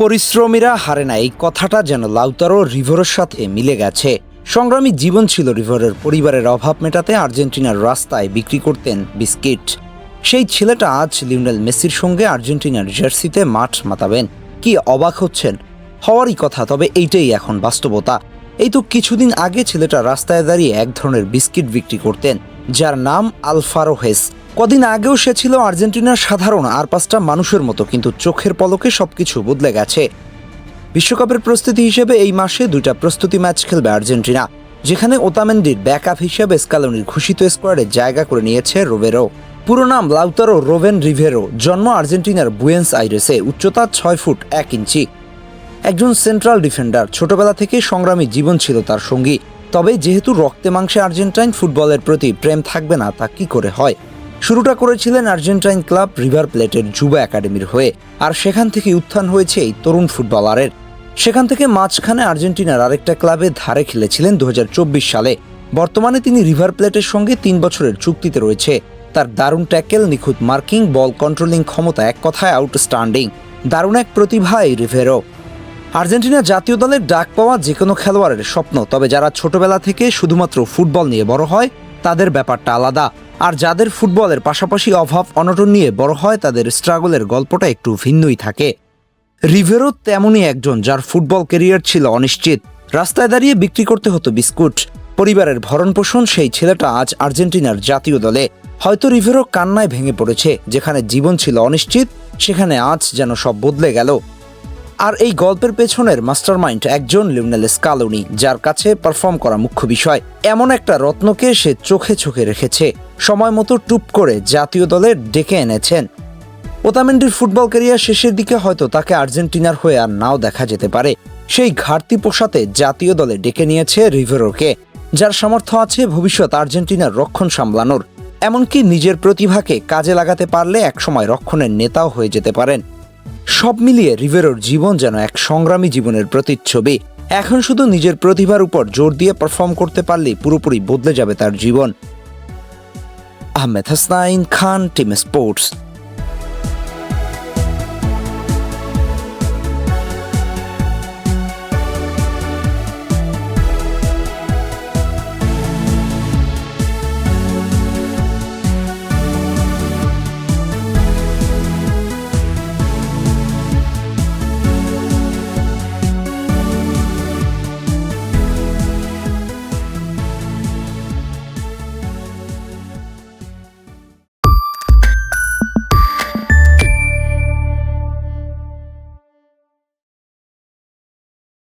পরিশ্রমীরা হারে না, এই কথাটা যেন লাউতারো রিভরের সাথে মিলে গেছে। সংগ্রামী জীবন ছিল রিভরের, পরিবারের অভাব মেটাতে আর্জেন্টিনার রাস্তায় বিক্রি করতেন বিস্কিট। সেই ছেলেটা আজ লিওনেল মেসির সঙ্গে আর্জেন্টিনার জার্সিতে মাঠ মাতাবেন। কি অবাক হচ্ছেন? হওয়ারই কথা, তবে এইটাই এখন বাস্তবতা। এই তো কিছুদিন আগে ছেলেটা রাস্তায় দাঁড়িয়ে এক ধরনের বিস্কিট বিক্রি করতেন। যার নাম আলফারো হেস কদিন আগেও সে ছিল আর্জেন্টিনার সাধারণ আর পাঁচটা মানুষের মতো, কিন্তু চোখের পলকে সবকিছু বদলে গেছে। বিশ্বকাপের প্রস্তুতি হিসেবে এই মাসে দুইটা প্রস্তুতি ম্যাচ খেলবে আর্জেন্টিনা, যেখানে ওতামেন্ডির ব্যাকআপ হিসেবে স্কালোনির ঘোষিত স্কোয়াডে জায়গা করে নিয়েছে রোবেরো পুরো নাম লাউতারো রোভেন রিভেরো, জন্ম আর্জেন্টিনার বুয়েন্স আইরেসে, উচ্চতা ছয় ফুট এক ইঞ্চি। একজন সেন্ট্রাল ডিফেন্ডার, ছোটবেলা থেকে সংগ্রামী জীবন ছিল তার সঙ্গী। তবে যেহেতু রক্তে মাংসে আর্জেন্টাইন ফুটবলের প্রতি প্রেম থাকবে না, তা কি করে হয়? শুরুটা করেছিলেন আর্জেন্টাইন ক্লাব রিভার প্লেটের যুবা একাডেমির হয়ে, আর সেখান থেকে উত্থান হয়েছে এই তরুণ ফুটবলারের। সেখান থেকে মাঝখানে আর্জেন্টিনার আরেকটা ক্লাবে ধারে খেলেছিলেন দু হাজার চব্বিশ সালে। বর্তমানে তিনি রিভার প্লেটের সঙ্গে তিন বছরের চুক্তিতে রয়েছে। তার দারুণ ট্যাকেল, নিখুঁত মার্কিং, বল কন্ট্রোলিং ক্ষমতা এক কথায় আউটস্ট্যান্ডিং। দারুণ এক প্রতিভা এই রিভেরো। আর্জেন্টিনা জাতীয় দলের ডাক পাওয়া যে কোনো খেলোয়াড়ের স্বপ্ন, তবে যারা ছোটবেলা থেকে শুধুমাত্র ফুটবল নিয়ে বড় হয়, তাদের ব্যাপারটা আলাদা। আর যাদের ফুটবলের পাশাপাশি অভাব, অনটন নিয়ে বড় হয়, তাদের স্ট্রাগলের গল্পটা একটু ভিন্নই থাকে। রিভেরো তেমনই একজন যার ফুটবল কেরিয়ার ছিল অনিশ্চিত। রাস্তায় দাঁড়িয়ে বিক্রি করতে হতো বিস্কুট। পরিবারের ভরণ পোষণ সেই ছেলেটা আজ আর্জেন্টিনার জাতীয় দলে। হয়তো রিভেরো কান্নায় ভেঙে পড়েছে, যেখানে জীবন ছিল অনিশ্চিত, সেখানে আজ যেন সব বদলে গেল। আর এই গল্পের পেছনের মাস্টারমাইন্ড একজন লিওনেল স্কালোনি, যার কাছে পারফর্ম করা মুখ্য বিষয়, এমন একটা রত্নকে সে চোখে চোখে রেখেছে, সময় মতো টুপ করে জাতীয় দলে ডেকে এনেছেন। ওতামেন্ডির ফুটবল ক্যারিয়ার শেষের দিকে হয়তো তাকে আর্জেন্টিনার হয়ে আর নাও দেখা যেতে পারে। সেই ঘাটতি পোষাতে জাতীয় দলে ডেকে নিয়েছে রিভেরোকে যার সামর্থ্য আছে ভবিষ্যৎ আর্জেন্টিনার রক্ষণ সামলানোর। এমনকি নিজের প্রতিভাকে কাজে লাগাতে পারলে একসময় রক্ষণের নেতাও হয়ে যেতে পারেন। সব মিলিয়ে রিভেরোর জীবন যেন এক সংগ্রামী জীবনের প্রতিচ্ছবি। এখন শুধু নিজের প্রতিভার উপর জোর দিয়ে পারফর্ম করতে পারলেই পুরোপুরি বদলে যাবে তার জীবন। Ahmed Hasnain Khan, team sports.